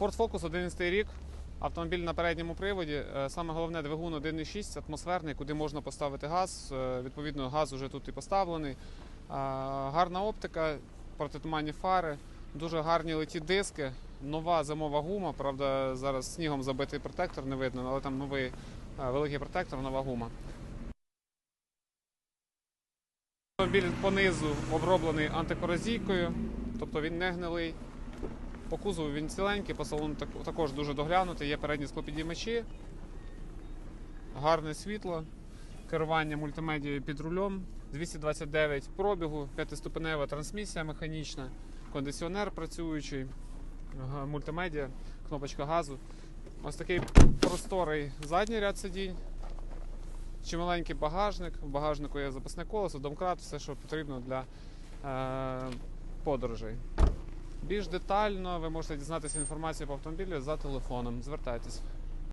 Ford Focus 11 рік. Автомобіль на передньому приводі. Е, Саме головне двигун 1.6 атмосферний, куди можна поставити газ. Е, Відповідно, газ вже тут і поставлений. Е, Гарна оптика, протитуманні фари, дуже гарні леті диски, нова зимова гума. Правда, зараз снігом забитий протектор не видно, але там новий великий протектор, нова гума. Автомобіль понизу оброблений антикорозійкою, тобто він не гнилий. По кузову він ціленький, по салону так- також дуже доглянутий. Є передні склопідіймачі, гарне світло, керування мультимедією під рулем, 229 пробігу, п'ятиступенева трансмісія механічна, кондиціонер працюючий, мультимедіа, кнопочка газу. Ось такий просторий задній ряд сидінь. Чималенький багажник. В багажнику є запасне колесо, домкрат, все, що потрібно для е, подорожей. Більш детально ви можете дізнатися інформацію по автомобілю за телефоном. Звертайтесь.